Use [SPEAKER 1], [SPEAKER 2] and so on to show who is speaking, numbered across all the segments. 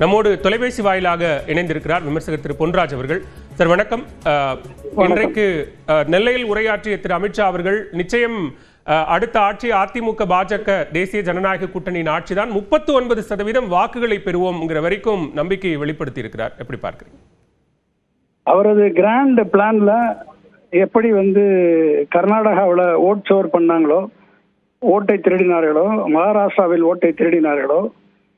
[SPEAKER 1] நம்மோடு தொலைபேசி வாயிலாக இணைந்திருக்கிறார் விமர்சகர் திரு பொன்ராஜ் அவர்கள். சார் வணக்கம். இன்றைக்கு நெல்லையில் உரையாற்றிய திரு அமித்ஷா அவர்கள் நிச்சயம் அடுத்த ஆட்சி அதிமுக பாஜக தேசிய ஜனநாயக கூட்டணியின் ஆட்சிதான். முப்பத்து ஒன்பது சதவீதம் வாக்குகளை பெறுவோம்ங்கிற வரைக்கும் நம்பிக்கையை வெளிப்படுத்தி இருக்கிறார் எப்படி பார்க்கிறீங்க?
[SPEAKER 2] அவரது கிராண்ட் பிளான்ல எப்படி வந்து கர்நாடகாவில் ஓட் சோர் பண்ணாங்களோ ஓட்டை திருடினார்களோ மகாராஷ்டிராவில் ஓட்டை திருடினார்களோ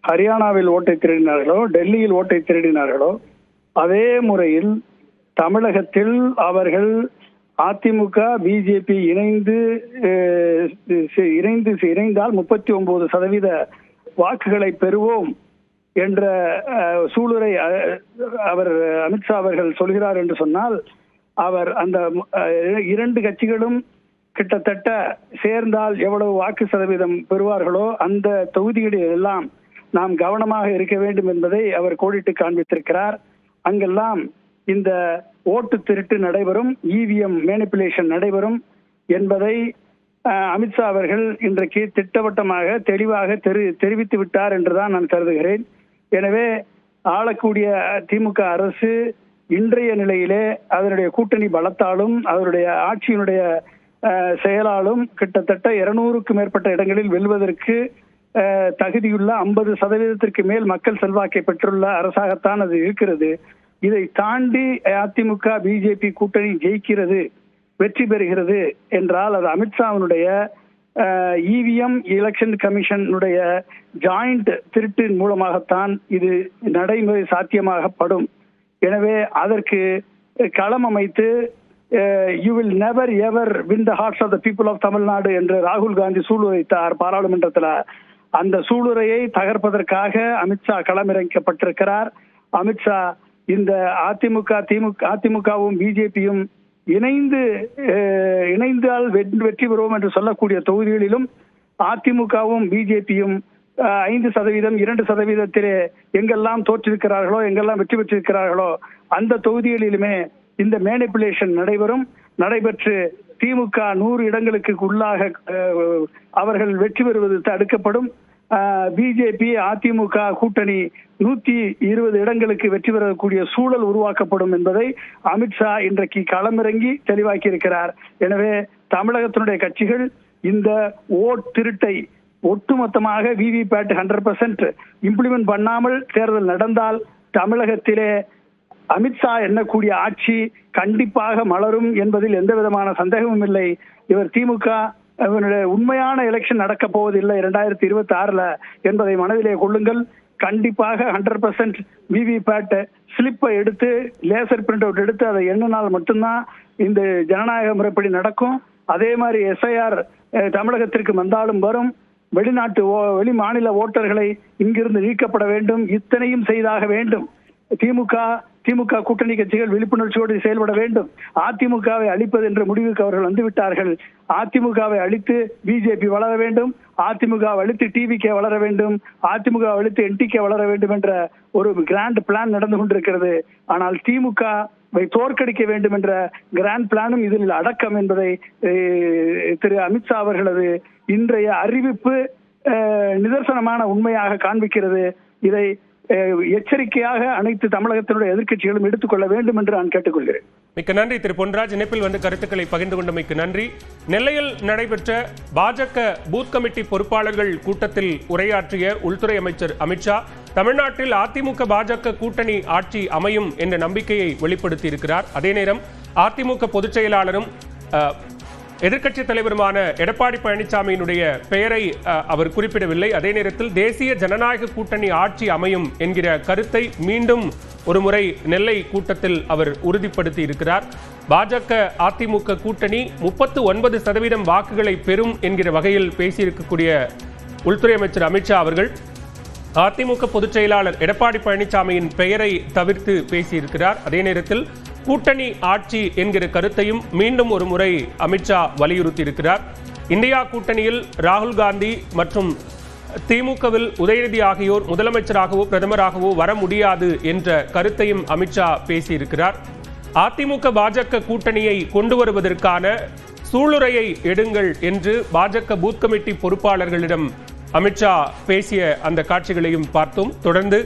[SPEAKER 2] ஹரியானாவில் ஓட்டை திருடினார்களோ டெல்லியில் ஓட்டை திருடினார்களோ அதே முறையில் தமிழகத்தில் அவர்கள் அதிமுக பிஜேபி இணைந்து இணைந்து இணைந்தால் முப்பத்தி ஒன்பது சதவீத வாக்குகளை பெறுவோம் என்ற சூளுரை அவர் அமித்ஷா அவர்கள் சொல்கிறார் என்று சொன்னால் அவர் அந்த இரண்டு கட்சிகளும் கிட்டத்தட்ட சேர்ந்தால் எவ்வளவு வாக்கு சதவீதம் பெறுவார்களோ அந்த தொகுதிகளில் எல்லாம் நாம் கவனமாக இருக்க வேண்டும் என்பதை அவர் கோடிட்டு காண்பித்திருக்கிறார். அங்கெல்லாம் இந்த ஓட்டு திருட்டு நடைபெறும் இவிஎம் மேனிப்புலேஷன் நடைபெறும் என்பதை அமித்ஷா அவர்கள் இன்றைக்கு திட்டவட்டமாக தெளிவாக தெரி தெரிவித்து விட்டார் என்றுதான் நான் கருதுகிறேன். எனவே ஆளக்கூடிய திமுக அரசு இன்றைய நிலையிலே அதனுடைய கூட்டணி பலத்தாலும் அதனுடைய ஆட்சியினுடைய செயலாலும் கிட்டத்தட்ட இருநூறுக்கு மேற்பட்ட இடங்களில் வெல்வதற்கு தகுதியுள்ள ஐம்பது சதவீதத்திற்கு மேல் மக்கள் செல்வாக்கை பெற்றுள்ள அரசாகத்தான் அது இருக்கிறது. இதை தாண்டி அதிமுக பிஜேபி கூட்டணி ஜெயிக்கிறது வெற்றி பெறுகிறது என்றால் அது அமித்ஷாவினுடைய இவிஎம் எலெக்ஷன் கமிஷனுடைய ஜாயிண்ட் திருட்டின் மூலமாகத்தான் இது நடைமுறை சாத்தியமாகப்படும். எனவே அதற்கு களம் அமைத்து you will never ever win the hearts of the people of Tamil Nadu என்று ராகுல் காந்தி சூளுரைத்தார் பாராளுமன்றத்தில். அந்த சூளுரையை தகர்ப்பதற்காக அமித்ஷா களமிறக்கப்பட்டிருக்கிறார் அமித்ஷா இந்த அதிமுக திமுக அதிமுகவும் பிஜேபியும் இணைந்து இணைந்தால் வெற்றி வெற்றி பெறுவோம் என்று சொல்லக்கூடிய தொகுதிகளிலும் அதிமுகவும் பிஜேபியும் ஐந்து சதவீதம் இரண்டு சதவீதத்திலே எங்கெல்லாம் தோற்றிருக்கிறார்களோ எங்கெல்லாம் வெற்றி பெற்றிருக்கிறார்களோ அந்த தொகுதிகளிலுமே இந்த மேனிப்புலேஷன் நடைபெறும். நடைபெற்று திமுக நூறு இடங்களுக்கு உள்ளாக அவர்கள் வெற்றி பெறுவது தடுக்கப்படும். பிஜேபி அதிமுக கூட்டணி நூத்தி இருபது இடங்களுக்கு வெற்றி பெறக்கூடிய சூழல் உருவாக்கப்படும் என்பதை அமித்ஷா இன்றைக்கு களமிறங்கி தெளிவாக்கி இருக்கிறார் எனவே தமிழகத்தினுடைய கட்சிகள் இந்த ஓட் திருட்டை ஒட்டுமொத்தமாக விவிபேட் ஹண்ட்ரட் பர்சன்ட் இம்ப்ளிமெண்ட் பண்ணாமல் தேர்தல் நடந்தால் தமிழகத்திலே அமித்ஷா எண்ணக்கூடிய ஆட்சி கண்டிப்பாக மலரும் என்பதில் எந்த விதமான சந்தேகமும் இல்லை. இவர் திமுக இவனுடைய உண்மையான எலெக்ஷன் நடக்க போவதில்லை இரண்டாயிரத்தி இருபத்தி ஆறுல என்பதை மனதிலே கொள்ளுங்கள். கண்டிப்பாக ஹண்ட்ரட் பர்சன்ட் விவிபேட் ஸ்லிப்பை எடுத்து லேசர் பிரிண்ட் அவுட் எடுத்து அதை எண்ணினால் மட்டும்தான் இந்த ஜனநாயக முறைப்படி நடக்கும். அதே மாதிரி எஸ்ஐஆர் தமிழகத்திற்கு வந்தாலும் வரும். வெளிநாட்டு ஓ- வெளி மாநில ஓட்டர்களை இங்கிருந்து நீக்கப்பட வேண்டும். இத்தனையும் செய்தாக வேண்டும். திமுக திமுக கூட்டணி கட்சிகள் விழிப்புணர்ச்சியோடு செயல்பட வேண்டும். அதிமுகவை அழிப்பது என்ற முடிவுக்கு அவர்கள் வந்துவிட்டார்கள். அதிமுகவை அழித்து பிஜேபி வளர வேண்டும். அதிமுக அழித்து டிவிகே வளர வேண்டும். அதிமுக அழித்து என்டிகே வளர வேண்டும் என்ற ஒரு கிராண்ட் பிளான் நடந்து கொண்டிருக்கிறது. ஆனால் திமுக வை தோற்கடிக்க வேண்டும் என்ற கிராண்ட் பிளானும் இதில் அடக்கம் என்பதை திரு அமித்ஷா அவர்களது இன்றைய அறிவிப்பு நிதர்சனமான உண்மையாக காண்பிக்கிறது. இதை எச்சரிக்கையாக அனைத்து தமிழகத்தினுடைய எதிர்க்கட்சிகளும் எடுத்துக்கொள்ள வேண்டும் என்று நான் கேட்டுக்கொள்கிறேன்.
[SPEAKER 1] மிக்க நன்றி திரு பொன்ராஜ். இணைப்பில் வந்து கருத்துக்களை பகிர்ந்து கொண்டமைக்கு நன்றி. நெல்லையில் நடைபெற்ற பாஜக பூத் கமிட்டி பொறுப்பாளர்கள் கூட்டத்தில் உரையாற்றிய உள்துறை அமைச்சர் அமித்ஷா தமிழ்நாட்டில் அதிமுக பாஜக கூட்டணி ஆட்சி அமையும் என்ற நம்பிக்கையை வெளிப்படுத்தி இருக்கிறார் அதே நேரம் அதிமுக பொதுச் செயலாளரும் எதிர்க்கட்சித் தலைவருமான எடப்பாடி பழனிசாமியினுடைய பெயரை அவர் குறிப்பிடவில்லை. அதே நேரத்தில் தேசிய ஜனநாயக கூட்டணி ஆட்சி அமையும் என்கிற கருத்தை மீண்டும் ஒருமுறை நெல்லை கூட்டத்தில் அவர் உறுதிப்படுத்தி இருக்கிறார். பாஜக அதிமுக கூட்டணி முப்பத்து ஒன்பது சதவீதம் வாக்குகளை பெறும் என்கிற வகையில் பேசியிருக்கக்கூடிய உள்துறை அமைச்சர் அமித்ஷா அவர்கள் அதிமுக பொதுச் செயலாளர் எடப்பாடி பழனிசாமியின் பெயரை தவிர்த்து பேசியிருக்கிறார். அதே நேரத்தில் கூட்டணி ஆட்சி என்கிற கருத்தையும் மீண்டும் ஒரு முறை அமித்ஷா வலியுறுத்தியிருக்கிறார். இந்தியா கூட்டணியில் ராகுல் காந்தி மற்றும் திமுகவில் உதயநிதி ஆகியோர் முதலமைச்சராகவோ பிரதமராகவோ வர முடியாது என்ற கருத்தையும் அமித்ஷா பேசியிருக்கிறார். அதிமுக பாஜக கூட்டணியை கொண்டு வருவதற்கான சூளுரையை எடுங்கள் என்று பாஜக பூத் கமிட்டி பொறுப்பாளர்களிடம் அமித்ஷா பேசிய அந்த காட்சிகளையும் பார்த்தோம். தொடர்ந்து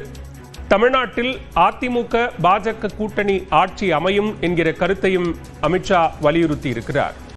[SPEAKER 1] தமிழ்நாட்டில் அதிமுக பாஜக கூட்டணி ஆட்சி அமையும் என்கிற கருத்தையும் அமித்ஷா வலியுறுத்தி இருக்கிறார்